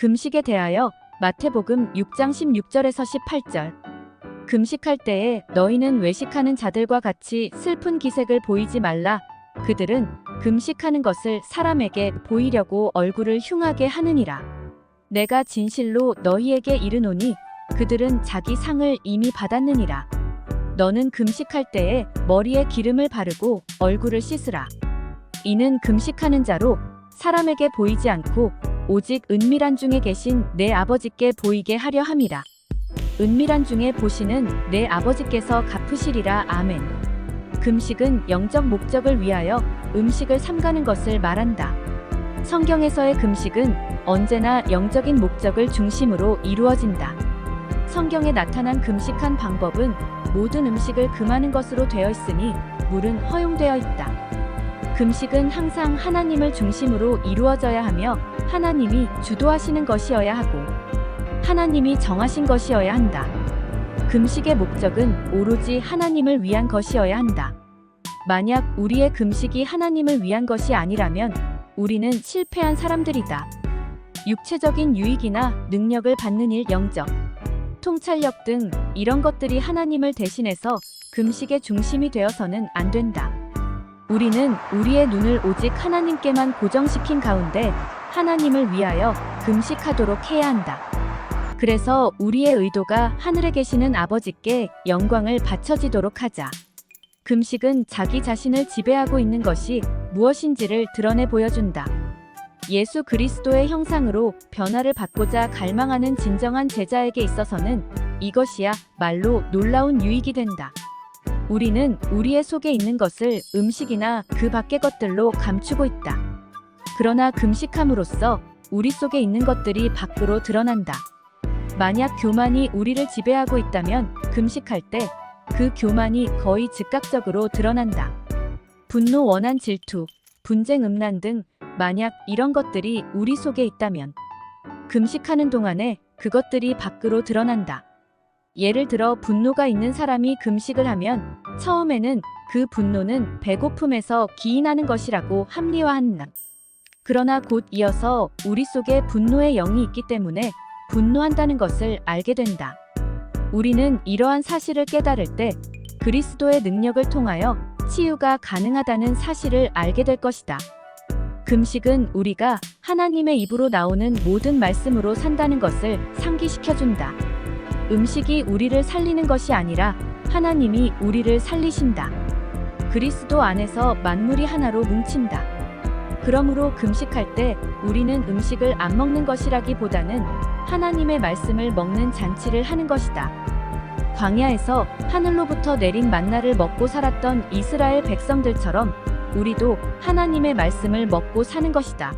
금식에 대하여 마태복음 6장 16절에서 18절. 금식할 때에 너희는 외식하는 자들과 같이 슬픈 기색을 보이지 말라. 그들은 금식하는 것을 사람에게 보이려고 얼굴을 흉하게 하느니라. 내가 진실로 너희에게 이르노니 그들은 자기 상을 이미 받았느니라. 너는 금식할 때에 머리에 기름을 바르고 얼굴을 씻으라. 이는 금식하는 자로 사람에게 보이지 않고 오직 은밀한 중에 계신 내 아버지께 보이게 하려 함이라. 은밀한 중에 보시는 내 아버지께서 갚으시리라. 아멘. 금식은 영적 목적을 위하여 음식을 삼가는 것을 말한다. 성경에서의 금식은 언제나 영적인 목적을 중심으로 이루어진다. 성경에 나타난 금식한 방법은 모든 음식을 금하는 것으로 되어 있으니 물은 허용되어 있다. 금식은 항상 하나님을 중심으로 이루어져야 하며 하나님이 주도하시는 것이어야 하고 하나님이 정하신 것이어야 한다. 금식의 목적은 오로지 하나님을 위한 것이어야 한다. 만약 우리의 금식이 하나님을 위한 것이 아니라면 우리는 실패한 사람들이다. 육체적인 유익이나 능력을 받는 일 영적, 통찰력 등 이런 것들이 하나님을 대신해서 금식의 중심이 되어서는 안 된다. 우리는 우리의 눈을 오직 하나님께만 고정시킨 가운데 하나님을 위하여 금식하도록 해야 한다. 그래서 우리의 의도가 하늘에 계시는 아버지께 영광을 바쳐지도록 하자. 금식은 자기 자신을 지배하고 있는 것이 무엇인지를 드러내 보여준다. 예수 그리스도의 형상으로 변화를 받고자 갈망하는 진정한 제자에게 있어서는 이것이야 말로 놀라운 유익이 된다. 우리는 우리의 속에 있는 것을 음식이나 그 밖의 것들로 감추고 있다. 그러나 금식함으로써 우리 속에 있는 것들이 밖으로 드러난다. 만약 교만이 우리를 지배하고 있다면 금식할 때 그 교만이 거의 즉각적으로 드러난다. 분노, 원한, 질투, 분쟁, 음란 등 만약 이런 것들이 우리 속에 있다면 금식하는 동안에 그것들이 밖으로 드러난다. 예를 들어 분노가 있는 사람이 금식을 하면 처음에는 그 분노는 배고픔에서 기인하는 것이라고 합리화한다. 그러나 곧 이어서 우리 속에 분노의 영이 있기 때문에 분노한다는 것을 알게 된다. 우리는 이러한 사실을 깨달을 때 그리스도의 능력을 통하여 치유가 가능하다는 사실을 알게 될 것이다. 금식은 우리가 하나님의 입으로 나오는 모든 말씀으로 산다는 것을 상기시켜준다. 음식이 우리를 살리는 것이 아니라 하나님이 우리를 살리신다. 그리스도 안에서 만물이 하나로 뭉친다. 그러므로 금식할 때 우리는 음식을 안 먹는 것이라기보다는 하나님의 말씀을 먹는 잔치를 하는 것이다. 광야에서 하늘로부터 내린 만나를 먹고 살았던 이스라엘 백성들처럼 우리도 하나님의 말씀을 먹고 사는 것이다.